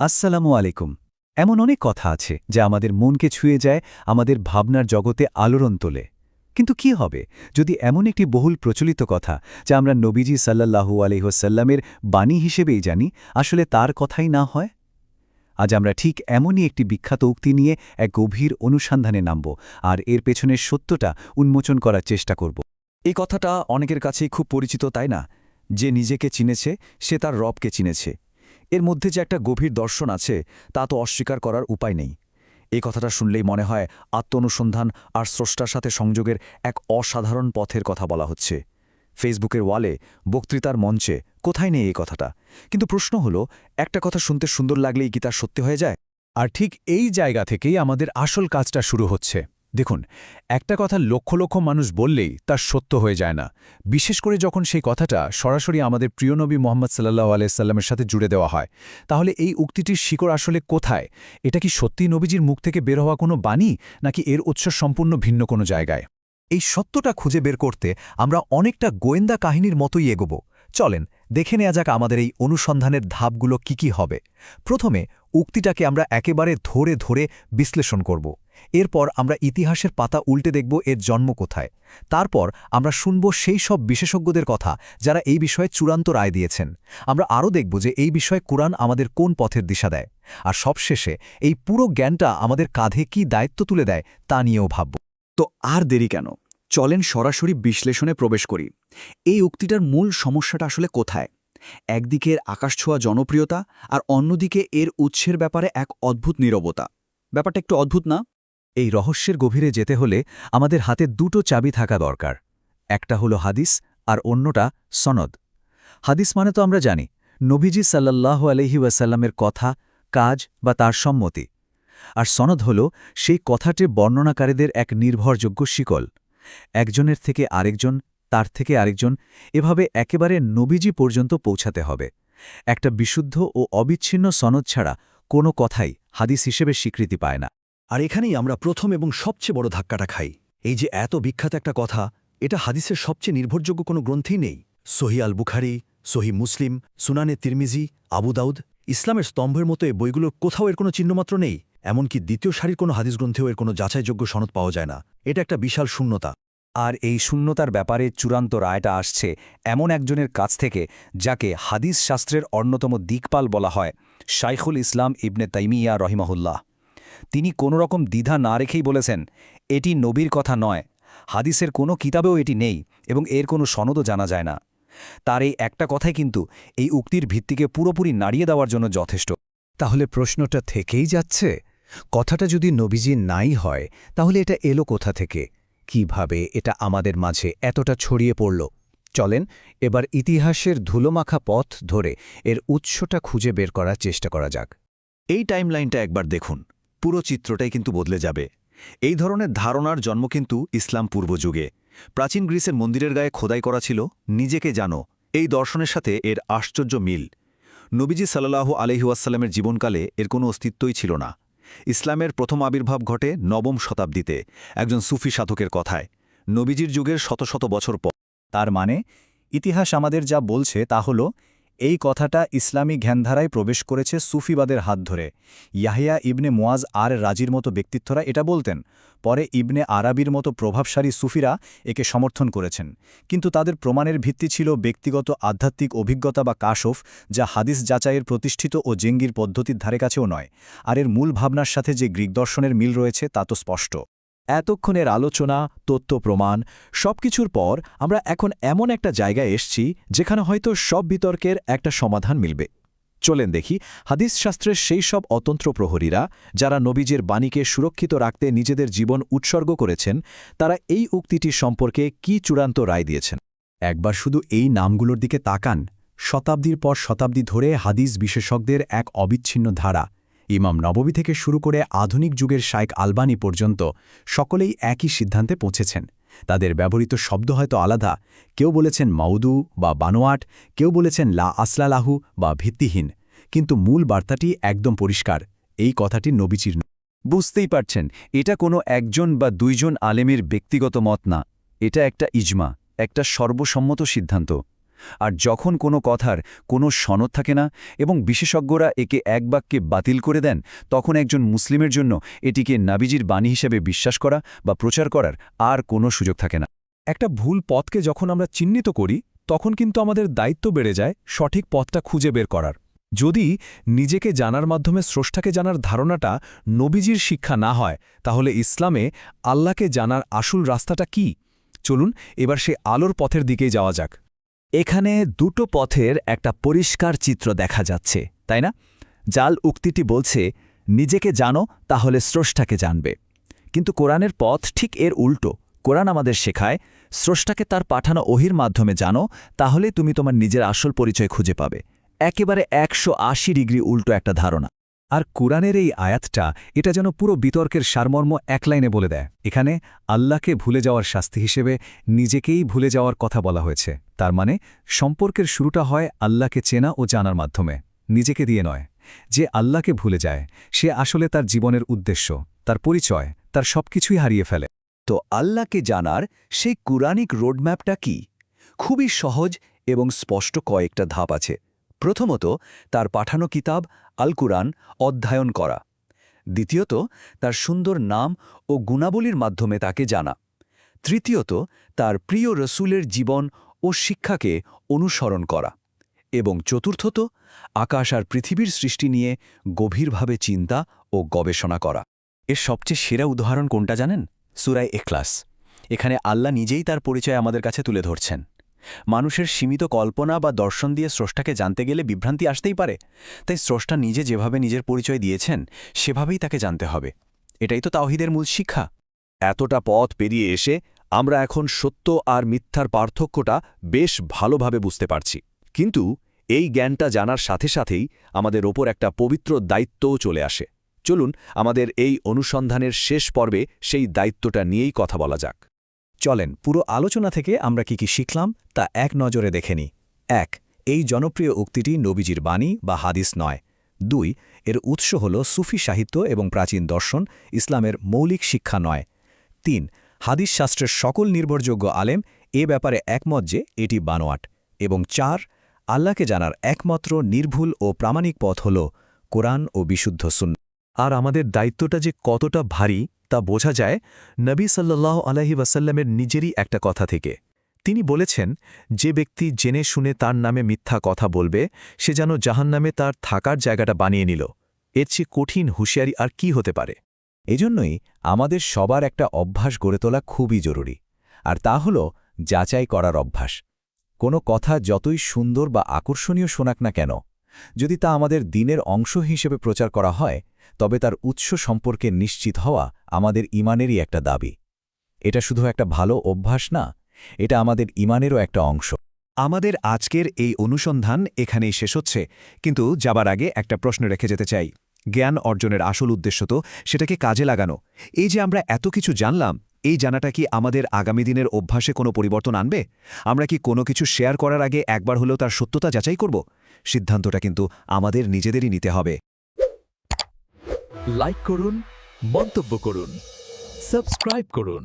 আসসালামু আলাইকুম। এমন অনেক কথা আছে যা আমাদের মনকে ছুঁয়ে যায়, আমাদের ভাবনার জগতে আলোড়ন তোলে। কিন্তু কি হবে যদি এমন একটি বহুল প্রচলিত কথা যা আমরা নবীজি সাল্লাল্লাহু আলহিহসাল্লামের বাণী হিসেবেই জানি, আসলে তার কথাই না হয়? আজ আমরা ঠিক এমনই একটি বিখ্যাত উক্তি নিয়ে এক গভীর অনুসন্ধানে নামব আর এর পেছনের সত্যটা উন্মোচন করার চেষ্টা করব। এই কথাটা অনেকের কাছেই খুব পরিচিত, তাই না? যে নিজেকে চিনেছে, সে তার রবকে চিনেছে। এর মধ্যে যে একটা গভীর দর্শন আছে, তা তো অস্বীকার করার উপায় নেই। এই কথাটা শুনলেই মনে হয় আত্মনুসন্ধান আর স্রষ্টার সাথে সংযোগের এক অসাধারণ পথের কথা বলা হচ্ছে। ফেসবুকের ওয়ালে বক্তৃতার মঞ্চে কোথায় নেই এই কথাটা? কিন্তু প্রশ্ন হলো, একটা কথা শুনতে সুন্দর লাগলেই কি তার সত্যি হয়ে যায়? আর ঠিক এই জায়গা থেকেই আমাদের আসল কাজটা শুরু হচ্ছে। দেখুন, একটা কথা লক্ষ লক্ষ মানুষ বললেই তার সত্য হয়ে যায় না। বিশেষ করে যখন সেই কথাটা সরাসরি আমাদের প্রিয় নবী মোহাম্মদ সাল্লাহ আলাইসাল্লামের সাথে জুড়ে দেওয়া হয়, তাহলে এই উক্তিটির শিকড় আসলে কোথায়? এটা কি সত্যি নবীজির মুখ থেকে বের হওয়া কোনো বাণী, নাকি এর উৎস সম্পূর্ণ ভিন্ন কোনো জায়গায়? এই সত্যটা খুঁজে বের করতে আমরা অনেকটা গোয়েন্দা কাহিনীর মতোই এগোব। চলেন, দেখে নেওয়া যাক আমাদের এই অনুসন্ধানের ধাপগুলো কি কি হবে। প্রথমে উক্তিটাকে আমরা একেবারে ধরে ধরে বিশ্লেষণ করব। এরপর আমরা ইতিহাসের পাতা উল্টে দেখব এর জন্ম কোথায়। তারপর আমরা শুনব সেই সব বিশেষজ্ঞদের কথা যারা এই বিষয়ে চূড়ান্ত রায় দিয়েছেন। আমরা আরও দেখব যে এই বিষয়ে কোরআন আমাদের কোন পথের দিশা দেয়। আর সবশেষে এই পুরো জ্ঞানটা আমাদের কাঁধে কি দায়িত্ব তুলে দেয় তা নিয়েও ভাবব। তো আর দেরি কেন? চলেন সরাসরি বিশ্লেষণে প্রবেশ করি। এই উক্তিটার মূল সমস্যাটা আসলে কোথায়? একদিকে এর আকাশছোঁয়া জনপ্রিয়তা আর অন্যদিকে এর উৎসের ব্যাপারে এক অদ্ভুত নীরবতা। ব্যাপারটা একটু অদ্ভুত না? এই রহস্যের গভীরে যেতে হলে আমাদের হাতে দুটো চাবি থাকা দরকার। একটা হলো হাদিস আর অন্যটা সনদ। হাদিস মানে তো আমরা জানি, নবীজি সাল্লাল্লাহু আলহি ওয়াসাল্লামের কথা, কাজ বা তার সম্মতি। আর সনদ হল সেই কথাটির বর্ণনাকারীদের এক নির্ভরযোগ্য শিকল। একজনের থেকে আরেকজন, তার থেকে আরেকজন, এভাবে একেবারে নবীজি পর্যন্ত পৌঁছাতে হবে। একটা বিশুদ্ধ ও অবিচ্ছিন্ন সনদ ছাড়া কোনো কথাই হাদিস হিসেবে স্বীকৃতি পায় না। আর এখানেই আমরা প্রথম এবং সবচেয়ে বড় ধাক্কাটা খাই। এই যে এত বিখ্যাত একটা কথা, এটা হাদিসের সবচেয়ে নির্ভরযোগ্য কোনো গ্রন্থেই নেই। সহি আল বুখারি, সহি মুসলিম, সুনানে তিরমিজি, আবু দাউদ, ইসলামের স্তম্ভের মতো এই বইগুলোর কোথাও এর কোনো চিহ্নমাত্র নেই, এমনকি দ্বিতীয় সারির কোনো হাদিস গ্রন্থেও এর কোনো যাচাইযোগ্য সনদ পাওয়া যায় না। এটা একটা বিশাল শূন্যতা। আর এই শূন্যতার ব্যাপারে চূড়ান্ত রায়টা আসছে এমন একজনের কাছ থেকে, যাকে হাদিস শাস্ত্রের অন্যতম দিকপাল বলা হয়, শাইখুল ইসলাম ইবনে তাইমিয়া রহিমাহুল্লাহ। তিনি কোনো রকম দ্বিধা না রেখেই বলেছেন, এটি নবীর কথা নয়। হাদিসের কোনো কিতাবেও এটি নেই এবং এর কোনো সনদও জানা যায় না। তার এই একটা কথাই কিন্তু এই উক্তির ভিত্তিকে পুরোপুরি নাড়িয়ে দেওয়ার জন্য যথেষ্ট। তাহলে প্রশ্নটা থেকেই যাচ্ছে? কথাটা যদি নবীজি নাই হয়, তাহলে এটা এলো কোথা থেকে? কীভাবে এটা আমাদের মাঝে এতটা ছড়িয়ে পড়ল? চলেন এবার ইতিহাসের ধুলোমাখা পথ ধরে এর উৎসটা খুঁজে বের করার চেষ্টা করা যাক। এই টাইমলাইনটা একবার দেখুন। পুরো চিত্রটাই কিন্তু বদলে যাবে। এই ধরনের ধারণার জন্ম কিন্তু ইসলাম পূর্বযুগে। প্রাচীন গ্রিসের মন্দিরের গায়ে খোদাই করা ছিল, নিজেকে জানো, এই দর্শনের সাথে এর আশ্চর্য মিল। নবীজি সাল্লাহ আলহিউসাল্লামের জীবনকালে এর কোনো অস্তিত্বই ছিল না। ইসলামের প্রথম আবির্ভাব ঘটে নবম শতাব্দীতে, একজন সুফি সাধকের কথায়। নবীজির যুগের শত শত বছর পর। তার মানে ইতিহাস আমাদের যা বলছে তা হল এই কথাটা ইসলামী জ্ঞানধারায় প্রবেশ করেছে সুফিবাদের হাত ধরে। ইয়াহিয়া ইবনে মোয়াজ আর রাজির মতো ব্যক্তিত্বরা এটা বলতেন, পরে ইবনে আরাবির মতো প্রভাবশালী সুফিরা একে সমর্থন করেছেন। কিন্তু তাদের প্রমাণের ভিত্তি ছিল ব্যক্তিগত আধ্যাত্মিক অভিজ্ঞতা বা কাশফ, যা হাদিস যাচাইয়ের প্রতিষ্ঠিত ও জেঙ্গির পদ্ধতির ধারে কাছেও নয়। আর এর মূল ভাবনার সাথে যে গ্রিক দর্শনের মিল রয়েছে তা তো স্পষ্ট। এতক্ষণের আলোচনা, তথ্য প্রমাণ, সবকিছুর পর আমরা এখন এমন একটা জায়গায় এসছি যেখানে হয়তো সব বিতর্কের একটা সমাধান মিলবে। চলেন দেখি, হাদিস শাস্ত্রের সেই সব অতন্ত্র প্রহরীরা যারা নবীজের বাণীকে সুরক্ষিত রাখতে নিজেদের জীবন উৎসর্গ করেছেন, তারা এই উক্তিটি সম্পর্কে কি চূড়ান্ত রায় দিয়েছেন? একবার শুধু এই নামগুলোর দিকে তাকান। শতাব্দীর পর শতাব্দী ধরে হাদিস বিশেষজ্ঞদের এক অবিচ্ছিন্ন ধারা ইমাম নববী থেকে শুরু করে আধুনিক যুগের শাইক আলবানি পর্যন্ত সকলেই একই সিদ্ধান্তে পৌঁছেছেন। তাদের ব্যবহৃত শব্দ হয়তো আলাদা। কেউ বলেছেন মাউদু বা বানোয়াট, কেউ বলেছেন লা আসলালাহু বা ভিত্তিহীন। কিন্তু মূল বার্তাটি একদম পরিষ্কার। এই কথাটি নবীচির বুঝতেই পারছেন, এটা কোনো একজন বা দুইজন আলেমের ব্যক্তিগত মত না। এটা একটা ইজমা, একটা সর্বসম্মত সিদ্ধান্ত। আর যখন কোনো কথার কোনো সনদ থাকে না এবং বিশেষজ্ঞরা একে এক বাক্যে বাতিল করে দেন, তখন একজন মুসলিমের জন্য এটিকে নাবিজির বাণী হিসেবে বিশ্বাস করা বা প্রচার করার আর কোনো সুযোগ থাকে না। একটা ভুল পথকে যখন আমরা চিহ্নিত করি, তখন কিন্তু আমাদের দায়িত্ব বেড়ে যায় সঠিক পথটা খুঁজে বের করার। যদি নিজেকে জানার মাধ্যমে স্রষ্টাকে জানার ধারণাটা নবীজির শিক্ষা না হয়, তাহলে ইসলামে আল্লাহকে জানার আসল রাস্তাটা কি? চলুন এবার সে আলোর পথের দিকেই যাওয়া যাক। এখানে দুটো পথের একটা পরিষ্কার চিত্র দেখা যাচ্ছে, তাই না? জাল উক্তিটি বলছে, নিজেকে জানো, তাহলে স্রষ্টাকে জানবে। কিন্তু কোরআনের পথ ঠিক এর উল্টো। কোরআন আমাদের শেখায়, স্রষ্টাকে তার পাঠানো ওহির মাধ্যমে জানো, তাহলে তুমি তোমার নিজের আসল পরিচয় খুঁজে পাবে। একেবারে একশো আশি ডিগ্রি উল্টো একটা ধারণা। আর কোরআনের এই আয়াতটা, এটা যেন পুরো বিতর্কের সারমর্ম এক লাইনে বলে দেয়। এখানে আল্লাহকে ভুলে যাওয়ার শাস্তি হিসেবে নিজেকেই ভুলে যাওয়ার কথা বলা হয়েছে। তার মানে সম্পর্কের শুরুটা হয় আল্লাহকে চেনা ও জানার মাধ্যমে, নিজেকে দিয়ে নয়। যে আল্লাহকে ভুলে যায়, সে আসলে তার জীবনের উদ্দেশ্য, তার পরিচয়, তার সবকিছুই হারিয়ে ফেলে। তো আল্লাহকে জানার সেই কুরানিক রোডম্যাপটা কি? খুবই সহজ এবং স্পষ্ট কয়েকটা ধাপ আছে। প্রথমত, তার পাঠানো কিতাব আল কুরআন অধ্যয়ন করা। দ্বিতীয়ত, তার সুন্দর নাম ও গুণাবলীর মাধ্যমে তাকে জানা। তৃতীয়ত, তার প্রিয় রসুলের জীবন ও শিক্ষাকে অনুসরণ করা। এবং চতুর্থত, আকাশ আর পৃথিবীর সৃষ্টি নিয়ে গভীরভাবে চিন্তা ও গবেষণা করা। এর সবচেয়ে সেরা উদাহরণ কোনটা জানেন? সুরাই এখলাস এখানে আল্লাহ নিজেই তার পরিচয় আমাদের কাছে তুলে ধরছেন। মানুষের সীমিত কল্পনা বা দর্শন দিয়ে স্রষ্টাকে জানতে গেলে বিভ্রান্তি আসতেই পারে। তাই স্রষ্টা নিজে যেভাবে নিজের পরিচয় দিয়েছেন, সেভাবেই তাকে জানতে হবে। এটাই তো তাওহিদের মূল শিক্ষা। এতটা পথ পেরিয়ে এসে আমরা এখন সত্য আর মিথ্যার পার্থক্যটা বেশ ভালোভাবে বুঝতে পারছি। কিন্তু এই জ্ঞানটা জানার সাথে সাথেই আমাদের ওপর একটা পবিত্র দায়িত্বও চলে আসে। চলুন আমাদের এই অনুসন্ধানের শেষ পর্বে সেই দায়িত্বটা নিয়েই কথা বলা যাক। চলেন, পুরো আলোচনা থেকে আমরা কি কি শিখলাম তা এক নজরে দেখে নিই। এক, এই জনপ্রিয় উক্তিটি নবীজির বাণী বা হাদিস নয়। দুই, এর উৎস হল সুফি সাহিত্য এবং প্রাচীন দর্শন, ইসলামের মৌলিক শিক্ষা নয়। তিন, হাদিস শাস্ত্রের সকল নির্ভরযোগ্য আলেম এ ব্যাপারে একমত যে এটি বানোয়াট। এবং চার, আল্লাহকে জানার একমাত্র নির্ভুল ও প্রামাণিক পথ হল কোরআন ও বিশুদ্ধ সুন্ন আর আমাদের দায়িত্বটা যে কতটা ভারী তা বোঝা যায় নবী সাল্লাহ আলহি ওয়াসাল্লামের নিজেরই একটা কথা থেকে। তিনি বলেছেন, যে ব্যক্তি জেনে শুনে তার নামে মিথ্যা কথা বলবে, সে যেন জাহান্নামে তার থাকার জায়গাটা বানিয়ে নিল। এর চেয়ে কঠিন হুঁশিয়ারি আর কি হতে পারে? এজন্যই আমাদের সবার একটা অভ্যাস গড়ে তোলা খুবই জরুরি, আর তা হল যাচাই করার অভ্যাস। কোনো কথা যতই সুন্দর বা আকর্ষণীয় শোনাক না কেন, যদি তা আমাদের দিনের অংশ হিসেবে প্রচার করা হয় তবে তার উৎস সম্পর্কে নিশ্চিত হওয়া আমাদের ইমানেরই একটা দাবি। এটা শুধু একটা ভালো অভ্যাস না, এটা আমাদের ইমানেরও একটা অংশ। আমাদের আজকের এই অনুসন্ধান এখানেই শেষ হচ্ছে, কিন্তু যাবার আগে একটা প্রশ্ন রেখে যেতে চাই। জ্ঞান অর্জনের আসল উদ্দেশ্য তো সেটাকে কাজে লাগানো। এই যে আমরা এত কিছু জানলাম, এই জানাটা কি আমাদের আগামী দিনের অভ্যাসে কোনো পরিবর্তন আনবে? আমরা কি কোনো কিছু শেয়ার করার আগে একবার হলেও তার সত্যতা যাচাই করব? সিদ্ধান্তটা কিন্তু আমাদের নিজেদেরই নিতে হবে। লাইক করুন মন্তব্য করুন সাবস্ক্রাইব করুন।